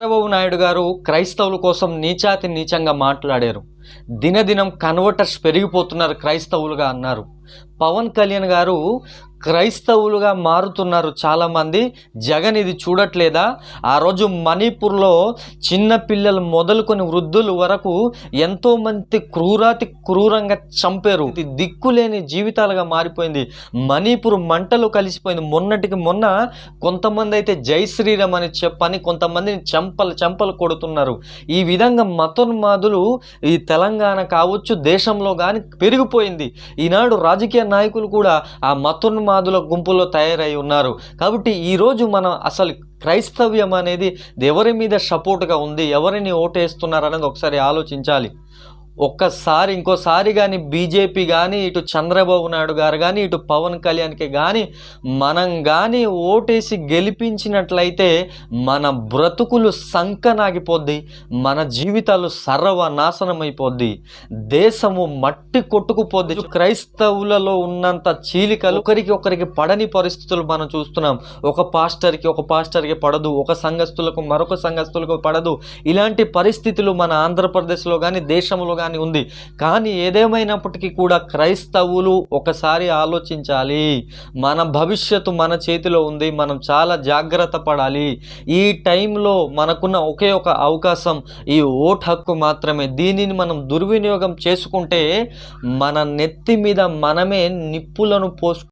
చంద్రబాబు నాయుడు గారు క్రైస్తవుల కోసం నీచాతి నీచంగా మాట్లాడారు. దినదినం కన్వర్టర్స్ పెరిగిపోతున్నారు క్రైస్తవులుగా అన్నారు. పవన్ కళ్యాణ్ గారు క్రైస్తవులుగా మారుతున్నారు చాలామంది. జగన్ ఇది చూడట్లేదా? ఆ రోజు మణిపూర్లో చిన్న పిల్లలు మొదలుకొని వృద్ధుల వరకు ఎంతోమంది క్రూరాతి క్రూరంగా చంపారు. ఇది దిక్కులేని జీవితాలుగా మారిపోయింది. మణిపూర్ మంటలు కలిసిపోయింది. మొన్నటికి మొన్న కొంతమంది అయితే జై శ్రీరామ్ అని చెప్పని కొంతమందిని చంపలు చంపలు కొడుతున్నారు. ఈ విధంగా మతోన్మాదులు ఈ తెలంగాణ కావచ్చు దేశంలో కానీ పెరిగిపోయింది. ఈనాడు రాజకీయ నాయకులు కూడా ఆ మాదుల గుంపులో తయారై ఉన్నారు. కాబట్టి ఈరోజు మనం అసలు క్రైస్తవ్యం అనేది ఎవరి మీద సపోర్ట్గా ఉంది ఎవరిని ఓటేస్తున్నారు అనేది ఒకసారి ఆలోచించాలి. ఒక్కసారి ఇంకోసారి కానీ బీజేపీ కానీ ఇటు చంద్రబాబు నాయుడు గారు కానీ ఇటు పవన్ కళ్యాణ్కి కానీ మనం కానీ ఓటేసి గెలిపించినట్లయితే మన బ్రతుకులు సంకనాగిపోద్ది మన జీవితాలు సర్వనాశనం అయిపోద్ది దేశము మట్టి కొట్టుకుపోద్ది. క్రైస్తవులలో ఉన్నంత చీలికలు ఒకరికి ఒకరికి పడని పరిస్థితులు మనం చూస్తున్నాం. ఒక పాస్టర్కి ఒక పాస్టర్కి పడదు ఒక సంఘస్థులకు మరొక సంఘస్థులకు పడదు. ఇలాంటి పరిస్థితులు మన ఆంధ్రప్రదేశ్లో కానీ దేశంలో కానీ ఉంది. కానీ ఏదేమైనప్పటికీ కూడా క్రైస్తవులు ఒకసారి ఆలోచించాలి. మన భవిష్యత్తు మన చేతిలో ఉంది. మనం చాలా జాగ్రత్త పడాలి. ఈ టైంలో మనకున్న ఒకే ఒక అవకాశం ఈ ఓట్ హక్కు మాత్రమే. దీనిని మనం దుర్వినియోగం చేసుకుంటే మన నెత్తి మీద మనమే నిప్పులను పోసుకు